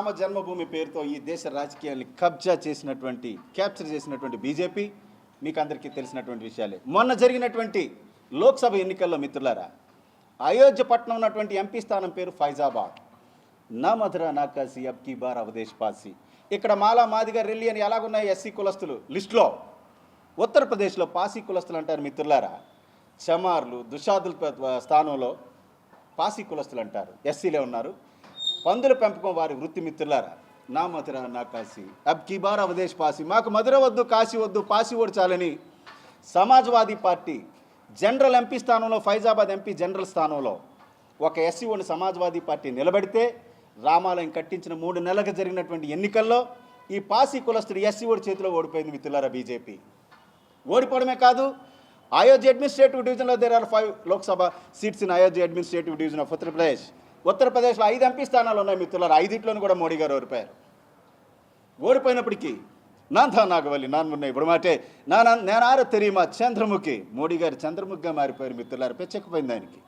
రామ జన్మభూమి పేరుతో ఈ దేశ రాజకీయాల్ని కబ్జా చేసినటువంటి క్యాప్చర్ చేసినటువంటి బీజేపీ. మీకు అందరికీ తెలిసినటువంటి విషయాలే. మొన్న జరిగినటువంటి లోక్సభ ఎన్నికల్లో మిత్రులారా అయోధ్య పట్నం ఉన్నటువంటి ఎంపీ స్థానం పేరు ఫైజాబాద్. నా మధుర నా కాశీ అబ్ కీ బార్ అవదేశ్ పాసి ఇక్కడ మాలా మాదిగా రెల్లి అని ఎలాగున్నాయి ఎస్సీ కులస్తులు? లిస్టులో. ఉత్తరప్రదేశ్లో పాసి కులస్తులు అంటారు మిత్రులారా. చమార్లు దుషాదుల స్థానంలో పాసి కులస్తులు అంటారు. ఎస్సీలే ఉన్నారు. పందుల పెంపకం వారి వృత్తి మిత్రులారా నా మధుర నా కాశీ. అబ్ కీబార్ అవదేశ్ పాసి మాకు మధుర వద్దు కాశీ వద్దు పాసి ఓడ్చాలని సమాజ్వాదీ పార్టీ జనరల్ ఎంపీ స్థానంలో ఫైజాబాద్ ఎంపీ జనరల్ స్థానంలో ఒక ఎస్సీ సమాజ్వాదీ పార్టీ నిలబెడితే రామాలయం కట్టించిన మూడు నెలలకు జరిగినటువంటి ఎన్నికల్లో ఈ పాసి కులస్తుడు ఎస్సీ ఓడి చేతిలో ఓడిపోయింది మిత్రులారా బీజేపీ. ఓడిపోవడమే కాదు అయోధ్య అడ్మినిస్ట్రేటివ్ డివిజన్లో there are five Lok Sabha seats in Ayodhya administrative division of Uttar Pradesh ఉత్తరప్రదేశ్లో ఐదు ఎంపీ స్థానాలు ఉన్నాయి మిత్రులారా ఐదింట్లోనూ కూడా మోడీ గారు ఓడిపోయారు ఓడిపోయినప్పటికీ నాంథా నాగవల్లి నాన్మున్న ఇప్పుడు మాటే నా నేనారు తెరీమా చంద్రముఖి మోడీ గారు చంద్రముఖిగా మారిపోయారు మిత్రులారు పెచ్చెక్కిపోయింది ఆయనకి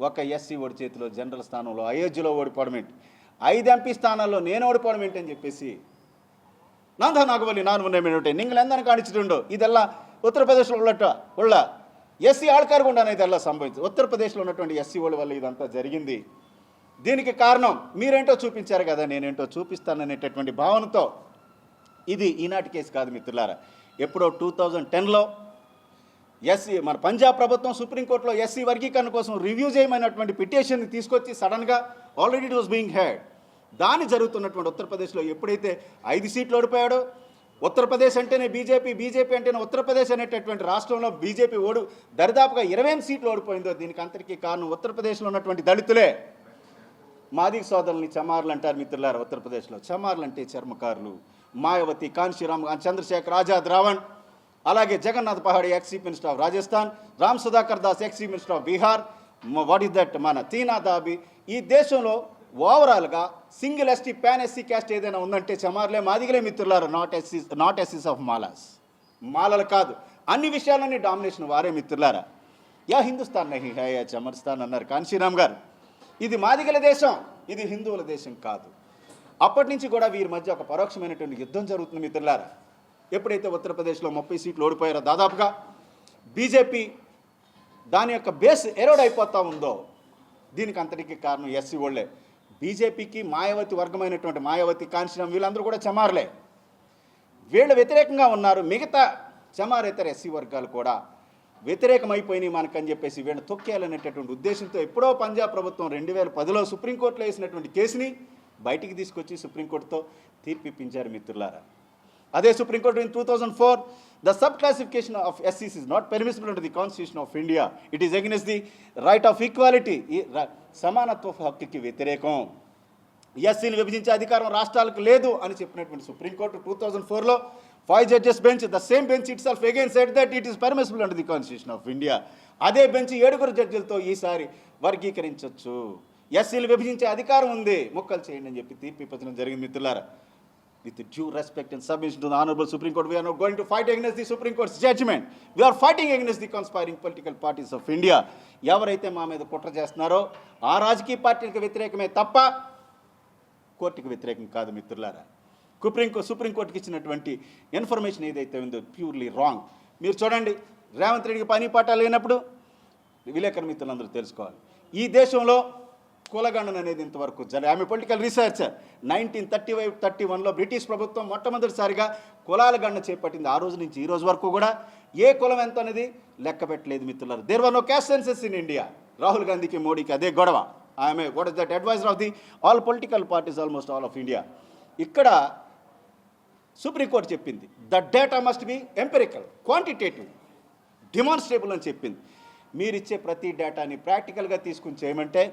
ఒక ఎస్సీ ఓడి చేతిలో జనరల్ స్థానంలో అయోధ్యలో ఓడిపోవడం ఏంటి ఐదు ఎంపీ స్థానాల్లో నేను ఓడిపోవడం ఏంటి అని చెప్పేసి ನಾಂದ ನಾಗವಲ್ಲಿ ನಾನು ಮೊನ್ನೆ ಮಿನುಟೆ ನಿಂಗಳೆಂದನ ಕಾಣಿಸಿಕೊಂಡು ಇದೆಲ್ಲ ఉత్తర ప్రదేశ్లో ఎస్సీ ఆళ్కార్ గుండా అనేది అలా సంభవించింది. ఉత్తరప్రదేశ్లో ఉన్నటువంటి ఎస్సీ వాళ్ళ వల్ల ఇదంతా జరిగింది. దీనికి కారణం మీరేంటో చూపించారు కదా నేనేంటో చూపిస్తాననేటటువంటి భావనతో ఇది ఈనాటి కేసు కాదు మిత్రులారా. ఎప్పుడో టూ థౌజండ్ టెన్లో ఎస్సీ మన పంజాబ్ ప్రభుత్వం సుప్రీంకోర్టులో ఎస్సీ వర్గీకరణ కోసం రివ్యూ చేయమైనటువంటి పిటిషన్ని తీసుకొచ్చి సడన్గా already it was being had దాని జరుగుతున్నటువంటి ఉత్తరప్రదేశ్లో ఎప్పుడైతే ఐదు సీట్లు ఓడిపోయాడో ఉత్తరప్రదేశ్ అంటేనే బీజేపీ బీజేపీ అంటేనే ఉత్తరప్రదేశ్ అనేటటువంటి రాష్ట్రంలో బీజేపీ ఓడు దరిదాపుగా ఇరవై సీట్లు ఓడిపోయిందో దీనికి అంతటికీ కారణం ఉత్తరప్రదేశ్లో ఉన్నటువంటి దళితులే. మాది సోదరుల్ని చమార్లు అంటారు మిత్రులారు ఉత్తరప్రదేశ్లో. చమార్లు అంటే చర్మకారులు. మాయావతి కాన్శీరామ్ చంద్రశేఖర్ ఆజాద్ రావణ్. అలాగే Jagannath Pahadia ex chief minister of Rajasthan. Ram Sudhakar Das ex chief minister of Bihar. What is that? మన తీనా దాబి. ఈ దేశంలో ఓవరాల్గా single ST pan SC caste ఏదైనా ఉందంటే చమార్లే మాదిగలే మిత్రులారు నాట్ ఎస్సీ నాట్ ఎస్సీస్ ఆఫ్ మాలాస్. మాలలు కాదు. అన్ని విషయాలన్నీ డామినేషన్ వారే మిత్రులారా. యా హిందుస్థాన్ నహి హై యా చమర్స్థాన్ అన్నారు కాన్శీరామ్ గారు. ఇది మాదిగల దేశం ఇది హిందువుల దేశం కాదు. అప్పటి నుంచి కూడా వీరి మధ్య ఒక పరోక్షమైనటువంటి యుద్ధం జరుగుతుంది మిత్రులారా. ఎప్పుడైతే ఉత్తరప్రదేశ్లో ముప్పై సీట్లు ఓడిపోయారో దాదాపుగా బీజేపీ దాని యొక్క బేస్ ఎరోడ్ అయిపోతూ ఉందో దీనికి అంతటికీ కారణం ఎస్సీ ఓళ్ళే బీజేపీకి మాయావతి వర్గమైనటువంటి మాయావతి కాంచనం వీళ్ళందరూ కూడా చమారలే. వీళ్ళు వ్యతిరేకంగా ఉన్నారు. మిగతా చమారేతర ఎస్సీ వర్గాలు కూడా వ్యతిరేకమైపోయినాయి మనకని చెప్పేసి వీళ్ళని తొక్కేయాలనేటటువంటి ఉద్దేశంతో ఎప్పుడో పంజాబ్ ప్రభుత్వం రెండు వేల పదిలో సుప్రీంకోర్టులో వేసినటువంటి కేసుని బయటికి తీసుకొచ్చి సుప్రీంకోర్టుతో తీర్పిప్పించారు మిత్రులారా. అదే supreme court in two thousand four the sub classification of ఎస్సీస్ is not permissible under the constitution of India it is against the right of equality ఈ ర- సమానత్వ హక్కుకి వ్యతిరేకం. ఎస్సీని విభజించే అధికారం రాష్ట్రాలకు లేదు అని చెప్పినటువంటి సుప్రీంకోర్టు టూ థౌజండ్ ఫోర్లో five judges bench the same bench itself again set that it is permissible under the constitution of India అదే బెంచ్ ఏడుగురు జడ్జిలతో ఈసారి వర్గీకరించవచ్చు ఎస్సీలు విభజించే అధికారం ఉంది. ముక్కలు చేయండి అని చెప్పి తీర్పు ఇప్పించడం జరిగింది మిత్రులారా. With due respect and submission to the Honorable Supreme Court, we are not going to fight against the Supreme Court's judgment. We are fighting against the conspiring political parties of India. ఎవరైతే మా మీద కుట్ర చేస్తున్నారో ఆ రాజకీయ పార్టీలకు వ్యతిరేకమే తప్ప కోర్టుకు వ్యతిరేకం కాదు మిత్రులారా సుప్రీం సుప్రీంకోర్టుకి ఇచ్చినటువంటి ఇన్ఫర్మేషన్ ఏదైతే ఉందో ప్యూర్లీ రాంగ్ మీరు చూడండి రేవంత్ రెడ్డికి పని పాట లేనప్పుడు విలేకరు మిత్రులందరూ తెలుసుకోవాలి ఈ దేశంలో కులగణన అనేది ఇంతవరకు జరి ఆమె political researcher nineteen thirty five thirty వన్లో బ్రిటిష్ ప్రభుత్వం మొట్టమొదటిసారిగా కులాల గణన చేపట్టింది. ఆ రోజు నుంచి ఈ రోజు వరకు కూడా ఏ కులం ఎంత అనేది లెక్క పెట్టలేదు మిత్రులారు. There were no caste census in India Rahul గాంధీకి మోడీకి అదే గొడవ. ఆమె what is that adviser of the all political parties almost all of India ఇక్కడ సుప్రీంకోర్టు చెప్పింది. The data must be empirical quantitative demonstrable అని చెప్పింది. మీరిచ్చే ప్రతి డేటాని ప్రాక్టికల్గా తీసుకుని చేయమంటే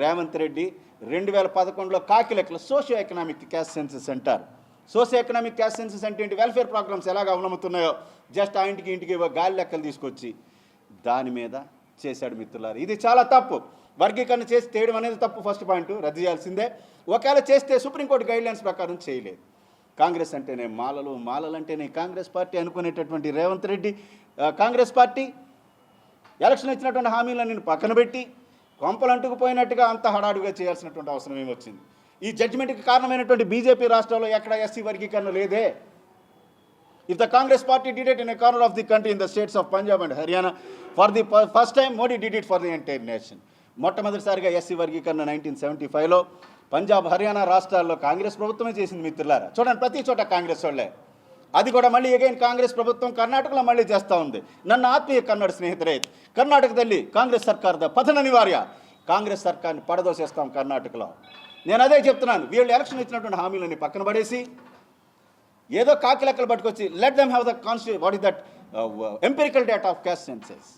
రేవంత్ రెడ్డి రెండు వేల పదకొండులో కాకిలెక్కల సోషియో ఎకనామిక్ క్యాస్ట్ సెన్సెస్ అంటారు సోషియో ఎకనామిక్ క్యాస్ సెన్సెస్ అంటే ఏంటి? వెల్ఫేర్ ప్రోగ్రామ్స్ ఎలాగ అవలముతున్నాయో జస్ట్ ఆ ఇంటికి ఇంటికి గాలి లెక్కలు తీసుకొచ్చి దాని మీద చేశాడు మిత్రులారు. ఇది చాలా తప్పు. వర్గీకరణ చేసి చేయడం అనేది తప్పు ఫస్ట్ పాయింట్. రద్దు చేయాల్సిందే. ఒకవేళ చేస్తే సుప్రీంకోర్టు గైడ్లైన్స్ ప్రకారం చేయలేదు. కాంగ్రెస్ అంటేనే మాలలు మాలలు అంటేనే కాంగ్రెస్ పార్టీ అనుకునేటటువంటి రేవంత్ రెడ్డి. కాంగ్రెస్ పార్టీ ఎలక్షన్ ఇచ్చినటువంటి హామీలను నేను పక్కన పెట్టి కొంపలు అంటుకుపోయినట్టుగా అంత హడాడుగా చేయాల్సినటువంటి అవసరం ఏమొచ్చింది ఈ జడ్జిమెంట్కి కారణమైనటువంటి బీజేపీ రాష్ట్రంలో ఎక్కడ ఎస్సీ వర్గీకరణ లేదే? If the Congress party did in a corner of the country in the states of Punjab and Haryana for the first time Modi time for the entire nation మొట్టమొదటిసారిగా ఎస్సీ వర్గీకరణ nineteen seventy ఫైవ్లో పంజాబ్ హర్యానా రాష్ట్రాల్లో కాంగ్రెస్ ప్రభుత్వమే చేసింది మిత్రులారా. చూడండి ప్రతి చోట కాంగ్రెస్ వాళ్ళే. అది కూడా మళ్ళీ అగైన్ కాంగ్రెస్ ప్రభుత్వం కర్ణాటకలో మళ్ళీ చేస్తూ ఉంది. నన్ను ఆత్మీయ కన్నడ ಸ್ನೇಹಿತರೆ కర్ణాటకదల్లి కాంగ్రెస్ ಸರ್ಕಾರದ ಪತನ ಅನಿವಾರ್ಯ కాంగ్రెస్ సర్కార్ని పడదోసేస్తాం కర్ణాటకలో. నేను అదే చెప్తున్నాను. వీళ్ళు ఎలక్షన్ ఇచ్చినటువంటి హామీలని పక్కన పడేసి ఏదో కాకి లెక్కలు పట్టుకొచ్చి let them have the కాన్స్టి what is that empirical data of caste census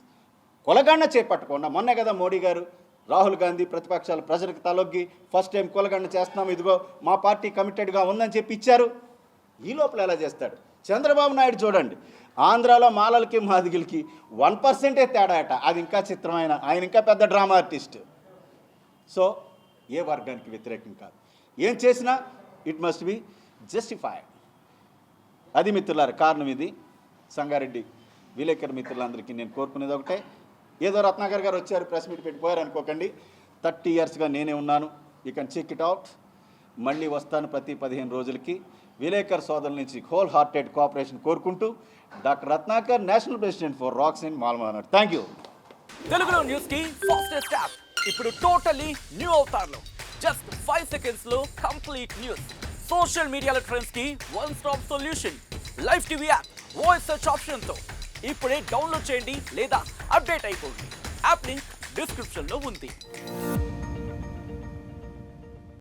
కొలగండ చేపట్టకుండా మొన్నే కదా మోడీ గారు రాహుల్ గాంధీ ప్రతిపక్షాలు ప్రజలకు తలొగ్గి ఫస్ట్ టైం కొలగండ చేస్తున్నాం ఇదిగో మా పార్టీ కమిటెడ్గా ఉందని చెప్పి ఇచ్చారు. ఈ లోపల ఎలా చేస్తాడు? చంద్రబాబు నాయుడు చూడండి. ఆంధ్రాలో మాలలకి మాదిగిలకి వన్ పర్సెంటే తేడా అట. అది ఇంకా చిత్రమైన ఆయన ఇంకా పెద్ద డ్రామా ఆర్టిస్ట్. సో ఏ వర్గానికి వ్యతిరేకం కాదు. ఏం చేసినా ఇట్ మస్ట్ బి జస్టిఫైడ్. అది మిత్రులారు కారణం ఇది. సంగారెడ్డి విలేకరు మిత్రులందరికీ నేను కోరుకునేది ఒకటే. ఏదో రత్నాకర్ గారు వచ్చారు ప్రెస్ మీట్ పెట్టిపోయారు అనుకోకండి. థర్టీ ఇయర్స్గా నేనే ఉన్నాను. You can check it out మళ్ళీ వస్తాను ప్రతి పదిహేను రోజులకి. విలేకర్ సోదరుల నుంచి హోల్ హార్టెడ్ కోఆపరేషన్ కోరుకుంటూ doctor Ratnakar national president for racks ఇన్ మాల్మానర్ థ్యాంక్ యూ తెలుగులో న్యూస్కి ఫాస్టెస్ట్ యాప్ ఇప్పుడు టోటలీ న్యూ అవుతారులో జస్ట్ ఫైవ్ సెకండ్స్లో కంప్లీట్ న్యూస్ సోషల్ మీడియాలో ట్రెండ్స్కి one stop solution live TV app voice search ఆప్షన్తో. ఇప్పుడే డౌన్లోడ్ చేయండి లేదా అప్డేట్ అయిపోండి. యాప్ లింక్ డిస్క్రిప్షన్లో ఉంది.